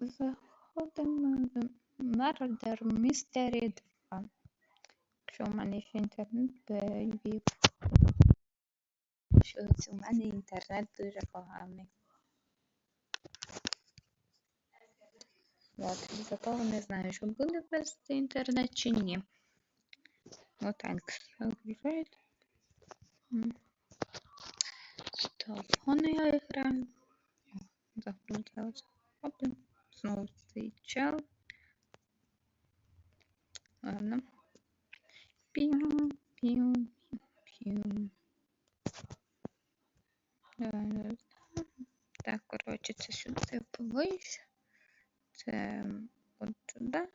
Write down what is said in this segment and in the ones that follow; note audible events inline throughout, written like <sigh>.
Заходимо в Murder Mystery 2. Якщо у мене ще інтернет перевів. Що у мене інтернет дуже поганий. От, із-за того не знаю, що буде вести інтернет чи ні. Отак, загружається. М. З телефону я граю. Загрузилася. Оп, знову цей чел. Ладно. Піу, піу, піу. Е, Так, коротше, це сюди повище. Це от туди.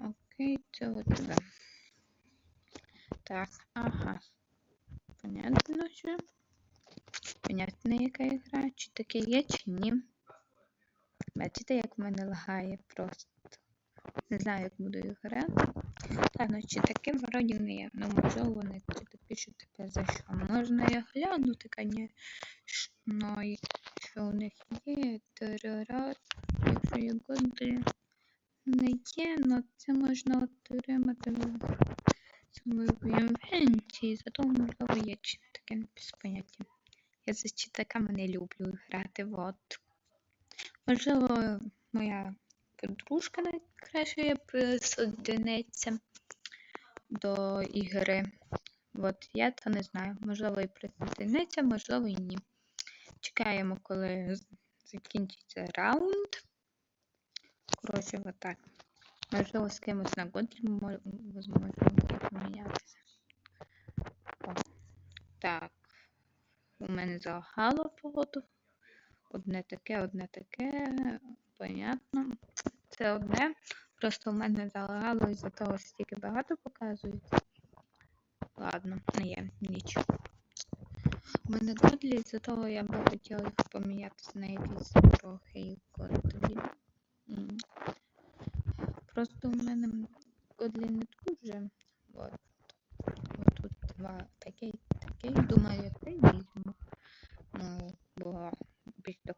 Окей, це от туди. Так, ага. Понятно, що? Понятно, яка гра, чи таке є, чи ні. Бачите, як в мене лагає просто. Не знаю, як буду грати. Так, ну чи таке вроді не є. Ну, можливо, вони тут пишуть тепер за що. Можна я глянути, звісно, і що у них є. Тарарат. Якщо є годи не є, але це можна отримати в самої інвенції, зато можливо є чи таке без поняття. Я за читаками не люблю грати, от. Можливо, моя подружка найкраще присоединиться до ігри. От я то не знаю. Можливо, і присоединиться, можливо, і ні. Чекаємо, коли закінчиться раунд. Коротше, отак. Можливо, з кимось на годлі мо- зможемо помінятися. Так. У мене залагало погоду. Одне таке, одне таке. Понятно. Це одне. Просто у мене залагало із-за того, що стільки багато показується. Ладно, не є нічого. У мене годлі, з-за того я би хотіла помінятися на якісь трохи годлі. М. Просто у мене годлі не дуже. От. От тут два таке і таке. Думаю, яке візьму. Ну, бо більш до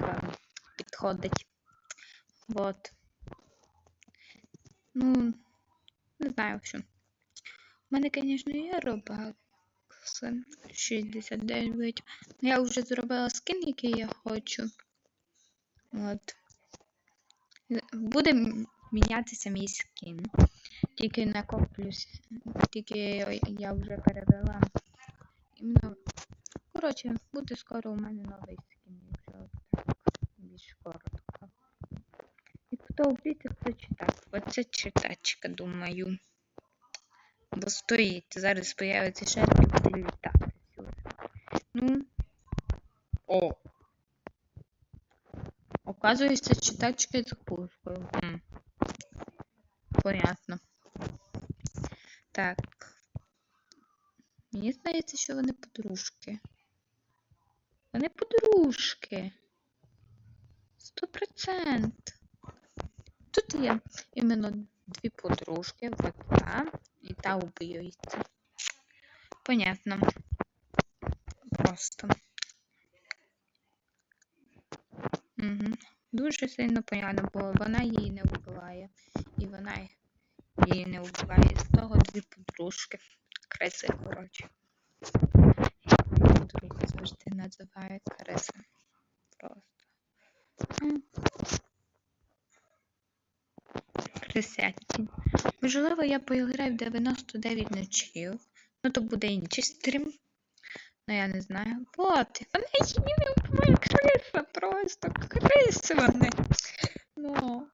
ладно, підходить. Вот. Ну, не знаю що. У мене, звісно, є робакс 69. Ну, Я вже зробила скин, який я хочу. От. Буде мінятися мій скін. Тільки накоплюсь. Тільки я вже перевела. Іменно. Коротше, буде скоро у мене новий скін, якщо так більш коротко. Хто читати. Оце читачка, думаю. Бо стоїть. Зараз появиться ще і буде літати. Ну. О. Оказується, читачка з пушкою. Понятно. Так. Мені здається, що вони подружки. Вони подружки. Сто процент. Є іменно дві подружки, от та і та убийця. Понятно. Просто. Угу. Дуже сильно понятно, бо вона її не вбиває. І вона її не вбиває. З того дві подружки. Криси, коротше. Подруга завжди називає криси. Просто. М. Крисятні. Можливо, я поіграю в 99 ночів. Ну, то буде інший стрім. Ну, я не знаю. От, вони її вбиває криса просто. Криси вони. Ну.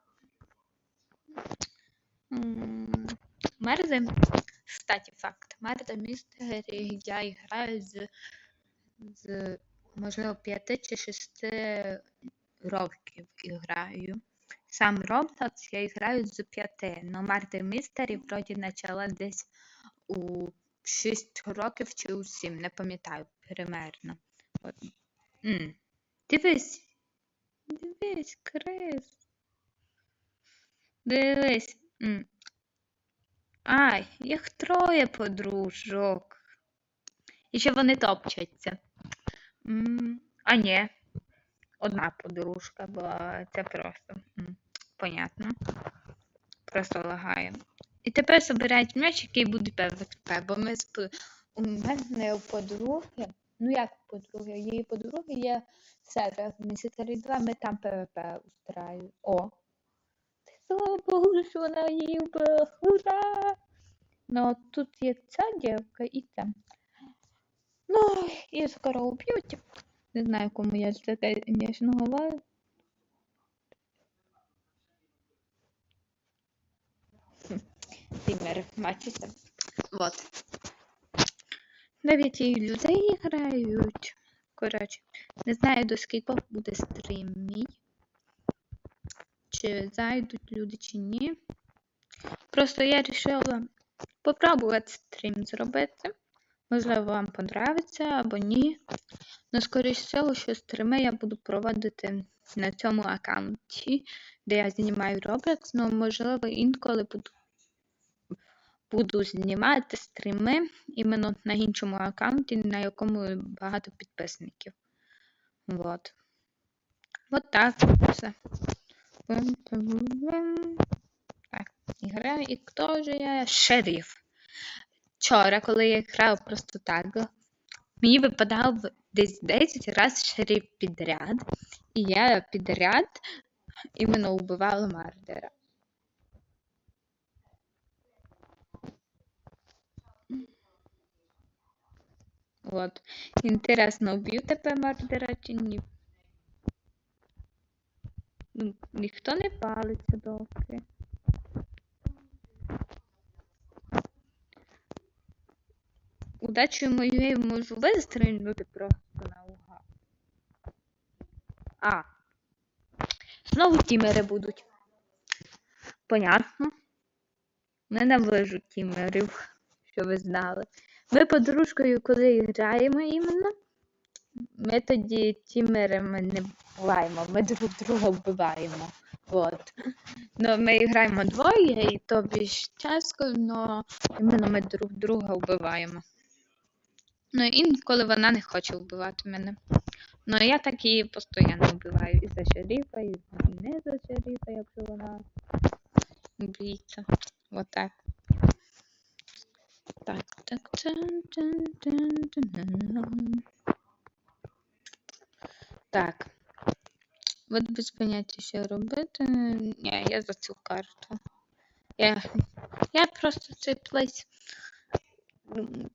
М, Мерзи. Кстати, факт. Мерзи містері я граю з, з можливо, 5 чи 6 років граю. Сам Roblox я граю з 5. Но Murder Mystery вроді почала десь у 6 років чи у 7, не пам'ятаю примерно. От. М. Дивись. Дивись, Крис. Дивись. М. Ай, їх троє подружок. І ще вони топчаться. М, А ні. Одна подружка була. Це просто. м, Понятно. Просто лагає. І тепер збирають м'яч, який буде ПВП, бо ми з у мене подруги, ну як подруги, її подруги є сервер місяця 2, ми там ПВП устраюємо. О! Слава Богу, що вона її вбила. Ура! Ну, тут є ця дівка і ця. Ну, і скоро уб'ють. Не знаю, кому я це, звісно, говорю. Тимер, бачите? Вот. Навіть і людей грають. Коротше, не знаю до скількох буде стрім мій. Чи зайдуть люди, чи ні. Просто я вирішила попробувати стрім зробити. Можливо, вам понравиться або ні. Ну, скоріш всього, що стріми я буду проводити на цьому аккаунті, де я знімаю Roblox, ну, можливо, інколи буду, буду знімати стріми іменно на іншому аккаунті, на якому багато підписників. Вот. Вот так все. Так, і граю, і хто же я? Шериф. Вчора, коли я грав просто так, мені випадав десь 10 разів шериф підряд, і я підряд іменно вбивала мардера. От. Інтересно, вб'ю тебе мардера чи ні? Ну, ніхто не палиться доки. Удачею моєю можу вистрілити просто наугад. А. Знову тімери будуть. Понятно. Ненавижу тімерів, що ви знали. Ми подружкою, коли граємо іменно, ми тоді тімерами не буваємо, ми друг друга вбиваємо. От. Ну, ми граємо двоє, і то більш часто, але іменно ми друг друга вбиваємо. Ну, інколи вона не хоче вбивати мене. Ну, я так її постійно вбиваю і за шерифа, і не за шерифа, якщо вона боїться. Вот так. Так, так. От без поняття, що робити. Ні, я за цю карту. Я, я просто цей плейс.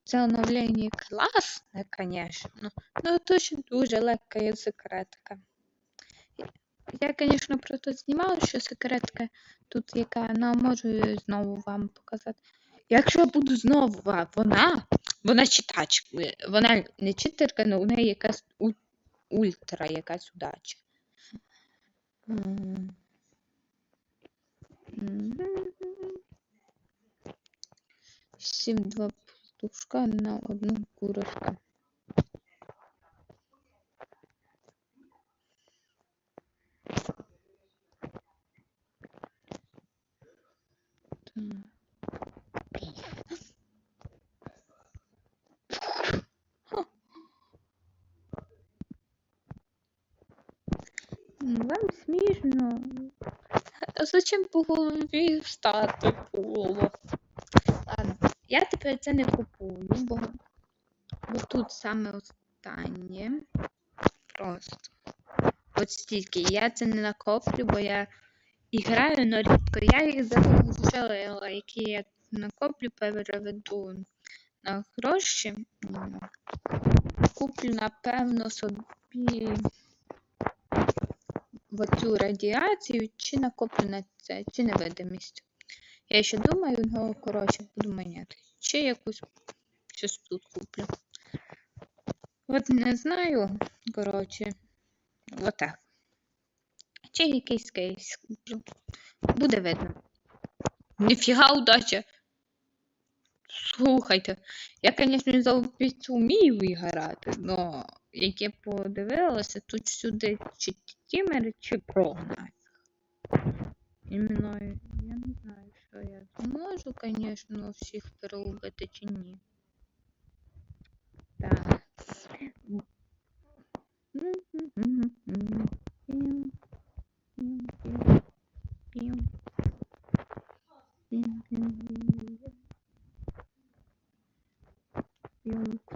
Це оновлення класне, звісно. Ну, точно дуже легка є секретка. Я, звісно, про то знімала, що секретка тут яка, ну, можу знову вам показати. Якщо буду знову вона, вона читач, вона не читерка, але у неї якась ультра якась удача. Сім два пастушка на одну курочку. Так. М, Вам смішно. Зачем по голові встати було? Я тепер це не купую, бо, бо тут саме останнє. Просто. От стільки. Я це не накоплю, бо я і граю, але рідко. Я їх залишила, які я накоплю, переведу на гроші. Куплю, напевно, собі в оцю радіацію, чи накоплю на це, чи невидимість. Я ще думаю, ну, коротше, буду міняти. Чи якусь тут куплю. От не знаю, коротше, отак. Чи якийсь кейс куплю. Буде видно. Ніфіга удача. Слухайте, я, звісно, за вмію грати, але як я подивилася, тут сюди чи тімери, чи прогнать. Іменно, я не знаю, що я зможу, звісно, всіх переубити чи ні. Так. Зомбі!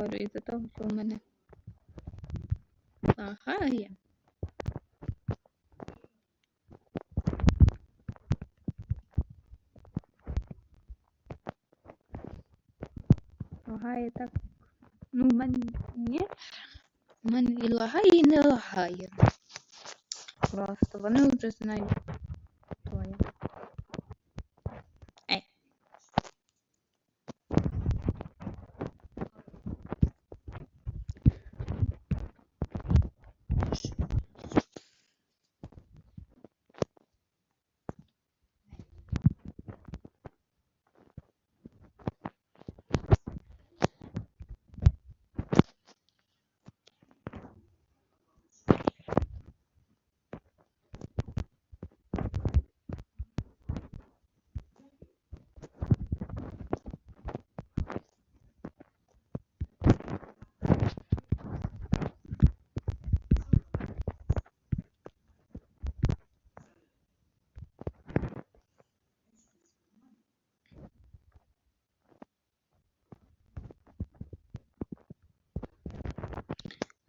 Говорю, із-за того, що у мене лагає. Лагає так. Ну, в мене ні. У мене і лагає, і не лагає. Просто вони вже знають, хто я.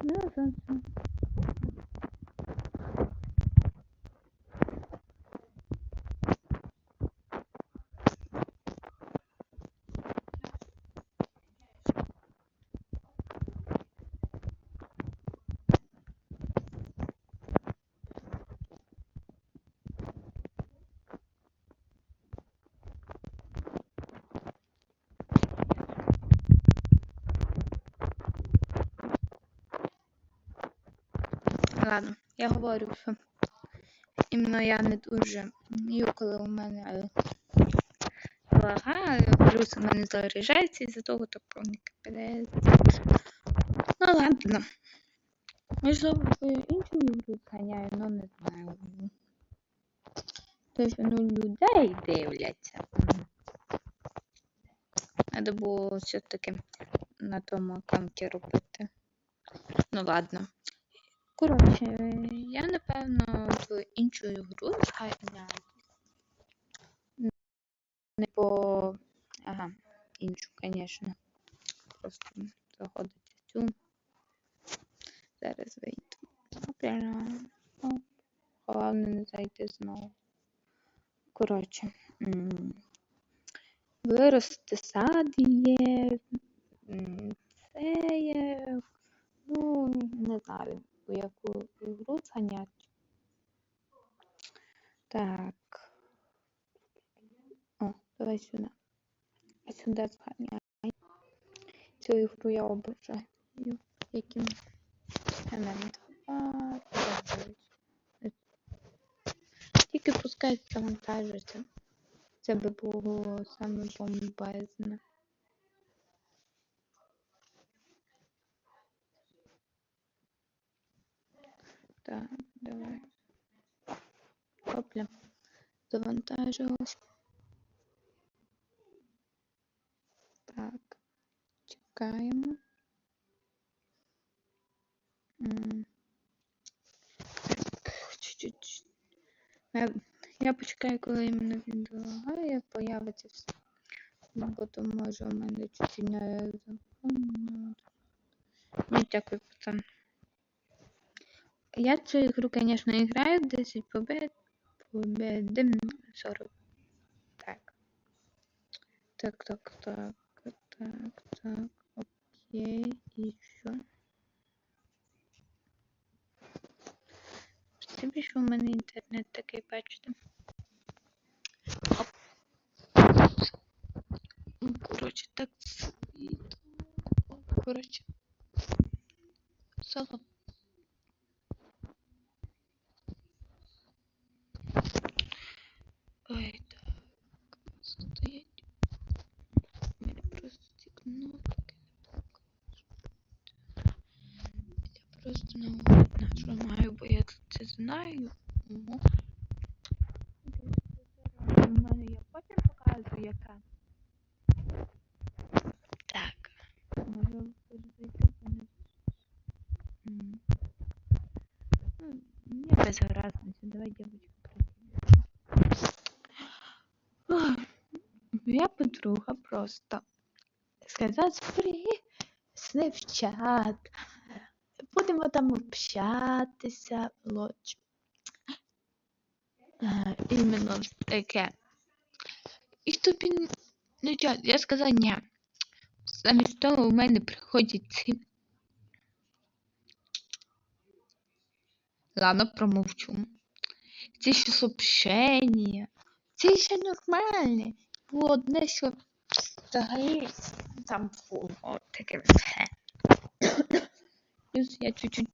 Ей. Ну, це все. Ладно, я говорю, що іменно я не дуже вмію, коли у мене лагає, плюс у мене заряджається із-за того, то повний капець. Ну ладно. Можливо, іншу ігру зганяю, але не знаю. Тож, ну, людей дивляться. Треба було все-таки на тому аккаунті робити. Ну ладно. Коротше, я напевно в іншу ігру зганяю. Не по. Ага, іншу, звісно. Просто заходить в цю. Зараз вийду. Опля. Оп. Головне не зайти знову. Коротше. Вирости сад є. Це є. Ну, не знаю, у яку ігру зганять. Так. О, давай сюди. Сюди зганяй. Цю ігру я обожаю. Яким ММ2. Тільки пускай завантажується. Це би було саме бомбезне. Так, давай. Опля. Завантажилось. Так. Чекаємо. Так, чуть-чуть. Я, почекаю, коли іменно він долагає, появиться все. Ну, Бо то може у мене чуть не запомнило. Ну, дякую, пацан. Я цю ігру, конечно, играю 10 побед, побед 40. Так. Так, так, так, так, так, окей, і що? Спасибі, що в мене інтернет такий, бачите. Оп. Коротше, так світ. Коротше. Село. Ой, так. Стоять. У мене просто ці кнопки не покажуть. Я просто не нажимаю, бо я тут це не знаю. Ну. У мене я потім покажу, яка. Так. Може перезайти вони. М. Ну, Мне без разницы. Давай девочку пройдем. Моя подруга просто сказала, прийшли в чат. Будемо там общатися. Лоч. Е, Іменно таке. І тобі не чат. Я сказала ні. Замість того у мене приходять ці. Ладно, промовчу. Ці ще сообщення. Ці ще нормальні. Було одне, що взагалі там було таке все. Плюс я чуть-чуть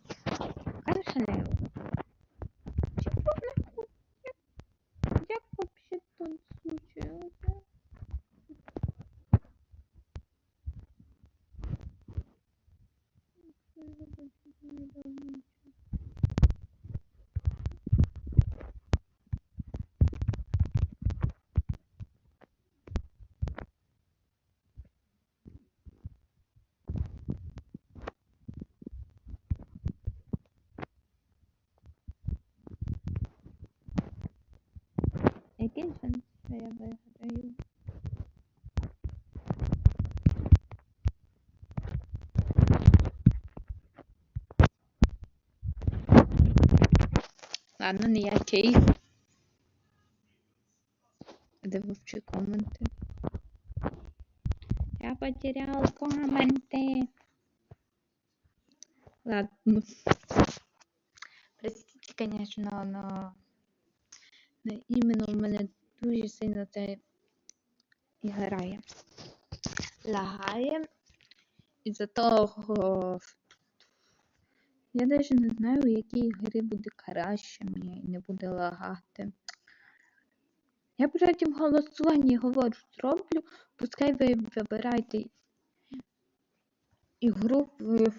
Шанс, що я виграю? Ладно, ніякий. Де вовчі коменти? Я потерял коменти. Ладно. Простите, конечно, но но іменно в мене дуже сильно це грає. Лагає. Із-за того. Я навіть не знаю, у якій грі буде краще мені і не буде лагати. Я потім в голосуванні говорю, зроблю, пускай ви вибираєте ігру в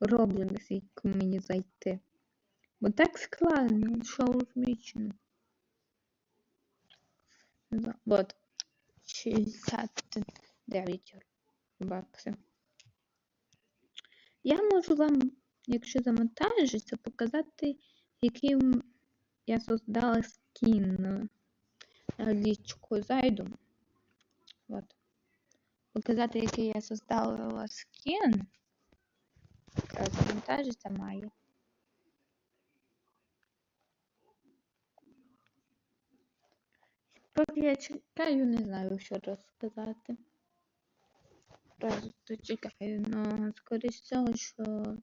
Roblox, яку мені зайти. Бо так складно, що розмічено. Вот. 69 баксів. Я можу вам, якщо завантажиться, показати, який я создала скін. Лічку зайду. Вот. Показати, який я создала скін. Завантажиться має. Поки я чекаю, не знаю, що розказати. Просто чекаю, но скоріш всього, що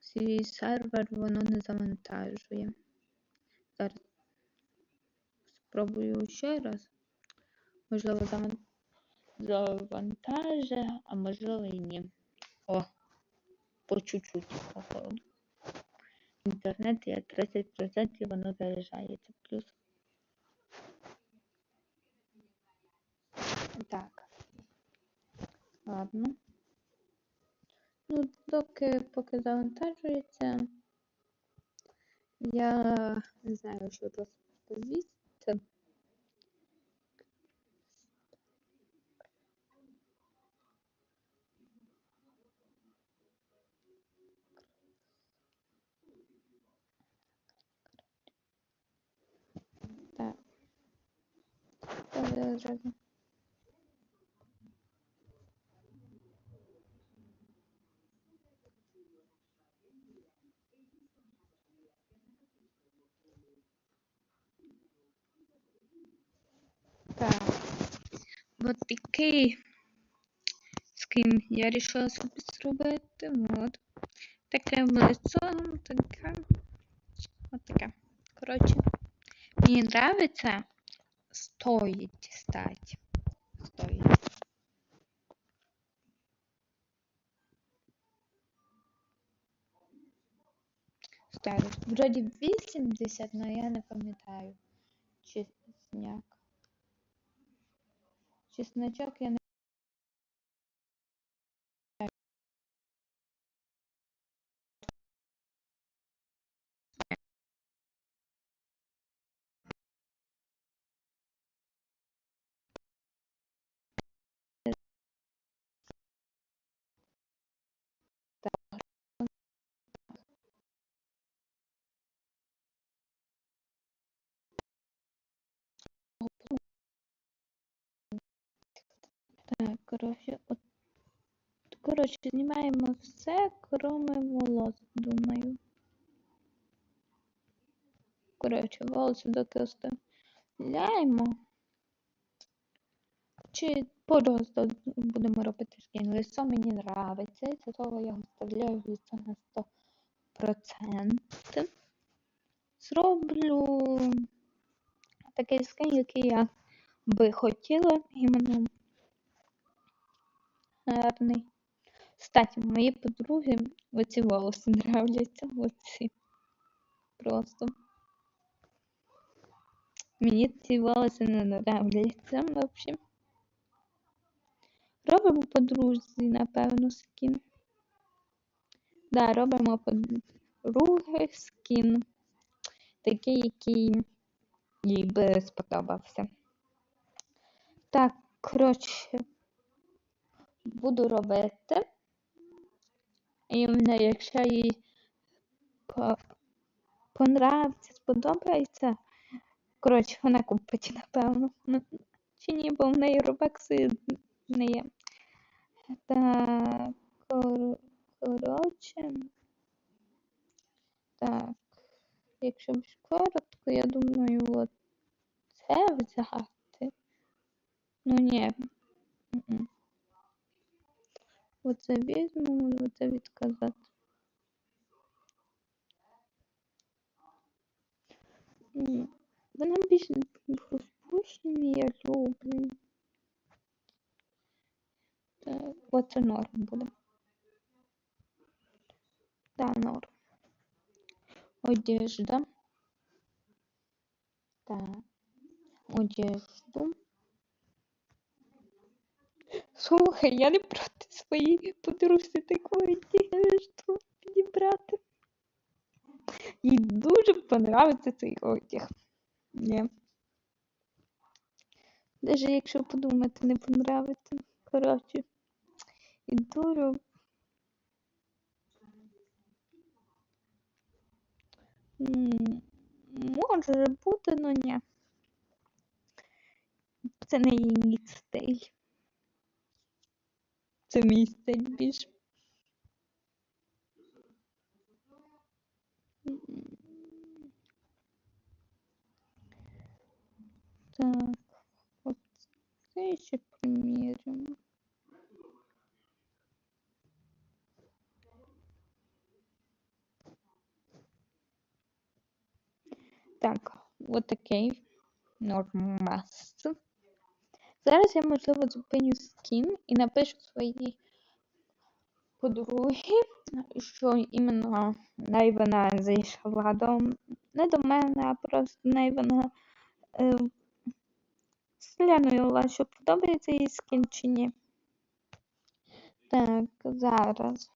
свій сервер воно не завантажує. Зараз спробую ще раз. Можливо, заван- завантаже, а можливо і ні. О, по чуть-чуть, походу. Інтернет є 30% воно заряджається плюс. Так. Ладно. Ну, доки поки завантажується, я не знаю, що розповісти. Так. Одразу. Так. От такий скін я вирішила собі зробити. От. Таке лицо, таке. От таке. Коротше, мені нравиться стоїть стать. Стоїть. Вроді 80, але я не пам'ятаю. Чесняк. Чесночок Так, коротше, от. Коротше, знімаємо все, кроме волос, думаю. Коротше, волоси доки оставляємо. Чи просто будемо робити скін. Лисо мені нравиться, і того я оставляю лисо на 100%. Зроблю такий скін, який я би хотіла іменно гарний. Кстати, моїй подруги оці волоси <laughs> нравляться. Оці. Просто. Мені ці волоси не нравляться взагалі. Робимо подрузі, напевно, скін. Да, робимо подруги скін. Такий, який їй би сподобався. Так, коротше, буду робити. І мене, якщо їй по... понравиться, сподобається. Коротше, вона купить, напевно. Ну, Чи ні, бо в неї робекси не є. Так, кор... коротше. Так, якщо б коротко, я думаю, от це взяти. Ну ні. М-м. Оце візьму, оце відказати. М, Вона більш розпущені, я люблю. Так, оце норм буде. Да, норм. Одежда. Так. Одежду. Слухай, я не проти своєї подружці такої одежду підібрати. Їй дуже понравиться цей одяг. Ні. Даже якщо подумати, не понравиться. Коротше. І дуже. Може бути, но ні. Це не її стиль. Це мій стиль більш. Так, от це ще приміряємо. Так, от такий нормас. Зараз я, можливо, зупиню скін і напишу своїй подруги, що іменно най вона зайшла до не до мене, а просто най вона е, глянула, що подобається їй скін чи ні. Так, зараз.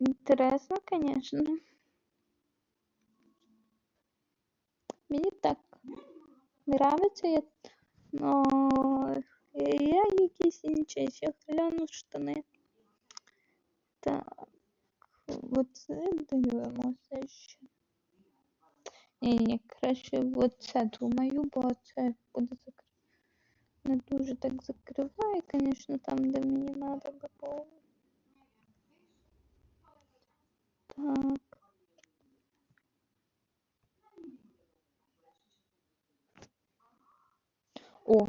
Интересно, конечно. Мені так нравиться, я... но я якісь інші ще гляну штани. Так, оце дивимося ще. Ні, ні, краще оце думаю, бо це буде закр... не дуже так закриває, звісно, там, де мені треба було. Так. О,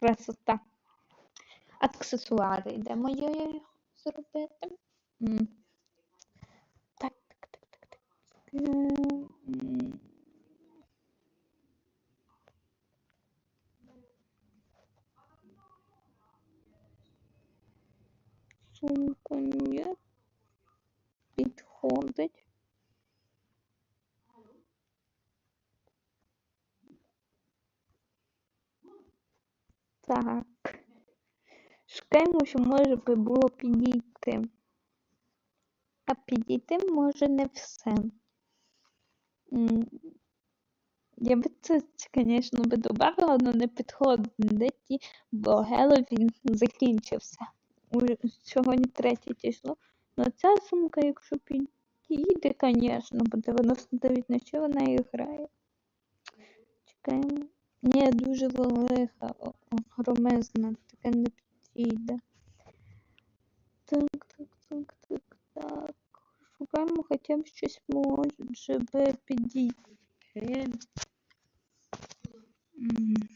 красота. Аксесуари йдемо її зробити. Так, так, так, так, так. Сумка не підходить. Так. Шукаємо, що може би було підійти. А підійти може не все. Я би це, звісно, би додавала, але не підходить, бо Геловін закінчився. Сьогодні третє число. Ну ця сумка, якщо підійде, звісно, бо 99 ночей вона і грає. Чекаємо. Ні, дуже велика, огромезна, таке не підійде. Так, так, так, так, так. Шукаємо хоча б щось може би підійти. М.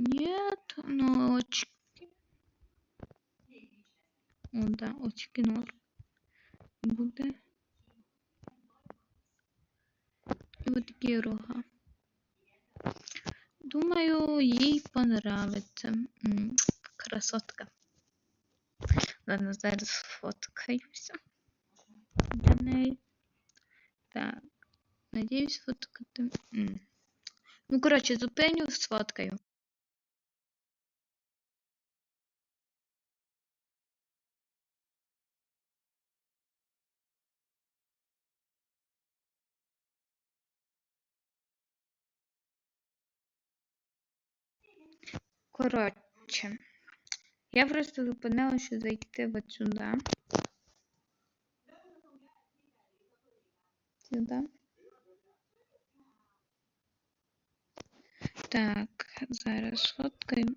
Нет, ну очки. О, да, очки норм. Буде. І от такі рога. Думаю, їй понравиться. М, Красотка. Ладно, зараз сфоткаюся для неї. Так. Надіюсь, фоткати. М. Ну, коротше, зупиню, сфоткаю. Коротше, я просто зупинилася зайти от сюди. Сюди. Так, зараз фоткаю.